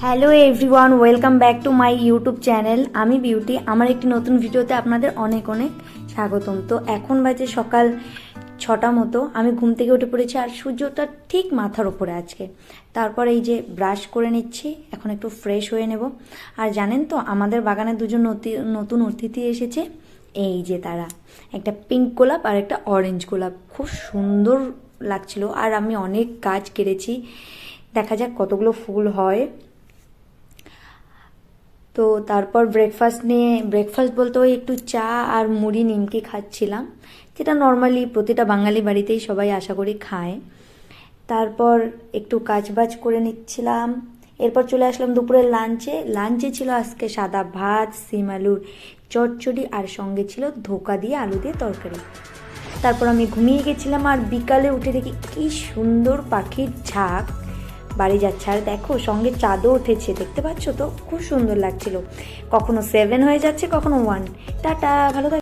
Hello everyone welcome back to my YouTube channel আমি Beauty, আমার একটি নতুন ভিডিওতে আপনাদের অনেক অনেক স্বাগতম। তো এখন বাজে সকাল ছটা মতো, আমি ঘুম থেকে উঠে পড়েছি আর সূর্যটা ঠিক মাথার ওপরে আজকে। তারপর এই যে ব্রাশ করে নিচ্ছি, এখন একটু ফ্রেশ হয়ে নেব। আর জানেন তো, আমাদের বাগানে দুজন নতি- নতুন অতিথি এসেছে। এই যে তারা, একটা পিঙ্ক গোলাপ আর একটা অরেঞ্জ গোলাপ। খুব সুন্দর লাগছিল আর আমি অনেক কাজ কেড়েছি দেখা যাক কতগুলো ফুল হয়। তো তারপর ব্রেকফাস্ট নিয়ে ব্রেকফাস্ট বলতে ওই একটু চা আর মুড়ি নিমকি খাচ্ছিলাম, যেটা নর্মালি প্রতিটা বাঙালি বাড়িতেই সবাই আশা করি খায়। তারপর একটু কাজবাজ করে নিচ্ছিলাম, এরপর চলে আসলাম দুপুরের লাঞ্চে লাঞ্চে ছিল আজকে সাদা ভাত, সিম আলুর চচ্চড়ি আর সঙ্গে ছিল ধোকা দিয়ে আলু দিয়ে তরকারি। তারপর আমি ঘুমিয়ে গেছিলাম আর বিকালে উঠে দেখি কি সুন্দর পাখির ঝাঁক। বাড়ি যাচ্ছে। আর দেখো, সঙ্গে চাঁদও উঠেছে। দেখতে পাচ্ছ তো? খুব সুন্দর লাগছিল। কখনো সেভেন হয়ে যাচ্ছে, কখনো ওয়ান টাটা, ভালো